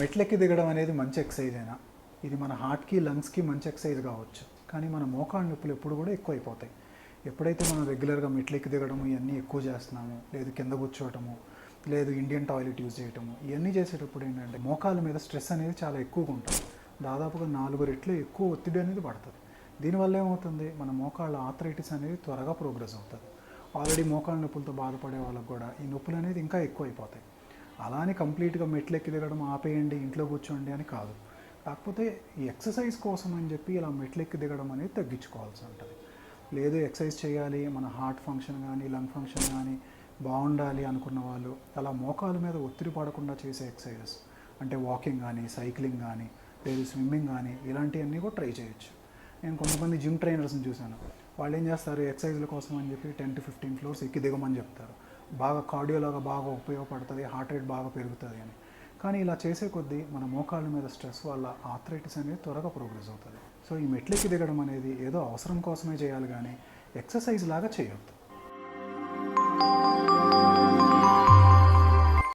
మెట్లెక్కి దిగడం అనేది మంచి ఎక్సర్సైజ్ అయినా. ఇది మన హార్ట్కి లంగ్స్కి మంచి ఎక్సర్సైజ్ కావచ్చు. కానీ మన మోకాళ్ళ నొప్పులు ఎప్పుడు కూడా ఎక్కువ అయిపోతాయి ఎప్పుడైతే మనం రెగ్యులర్గా మెట్లెక్కి దిగడము ఇవన్నీ ఎక్కువ చేస్తున్నాము లేదు కింద కూర్చోవటము లేదు ఇండియన్ టాయిలెట్ యూజ్ చేయటము ఇవన్నీ చేసేటప్పుడు ఏంటంటే మోకాళ్ళ మీద స్ట్రెస్ అనేది చాలా ఎక్కువగా ఉంటుంది. దాదాపుగా నాలుగు రెట్లు ఎక్కువ ఒత్తిడి అనేది పడుతుంది. దీనివల్ల ఏమవుతుంది? మన మోకాళ్ళ ఆథరైటిస్ అనేది త్వరగా ప్రోగ్రెస్ అవుతుంది. ఆల్రెడీ మోకాళ్ళ నొప్పులతో బాధపడే వాళ్ళకు కూడా ఈ నొప్పులు అనేది ఇంకా ఎక్కువ అయిపోతాయి అలా అని కంప్లీట్గా మెట్లెక్కి దిగడం ఆపేయండి ఇంట్లో కూర్చోండి అని కాదు. కాకపోతే ఈ ఎక్సర్సైజ్ కోసం అని చెప్పి ఇలా మెట్లు ఎక్కి దిగడం అనేది తగ్గించుకోవాల్సి ఉంటుంది. లేదు ఎక్సర్సైజ్ చేయాలి మన హార్ట్ ఫంక్షన్ కానీ లంగ్ ఫంక్షన్ కానీ బాగుండాలి అనుకున్న వాళ్ళు అలా మోకాల మీద ఒత్తిడి పడకుండా చేసే ఎక్సర్సైజెస్ అంటే వాకింగ్ కానీ సైక్లింగ్ కానీ లేదు స్విమ్మింగ్ కానీ ఇలాంటివన్నీ కూడా ట్రై చేయొచ్చు. నేను కొంతమంది జిమ్ ట్రైనర్స్ని చూశాను. వాళ్ళు ఏం చేస్తారు ఎక్సర్సైజ్ల కోసం అని చెప్పి టెన్ టు ఫిఫ్టీన్ ఫ్లోర్స్ ఎక్కి దిగమని చెప్తారు. బాగా కార్డియోలాగా బాగా ఉపయోగపడుతుంది హార్ట్ రేట్ బాగా పెరుగుతుంది అని. కానీ ఇలా చేసే కొద్దీ మన మోకాళ్ళ మీద స్ట్రెస్ వల్ల ఆర్థరైటిస్ అనేది త్వరగా ప్రోగ్రెస్ అవుతుంది. సో ఈ మెట్లకి దిగడం అనేది ఏదో అవసరం కోసమే చేయాలి కానీ ఎక్సర్సైజ్ లాగా చేయొద్దు.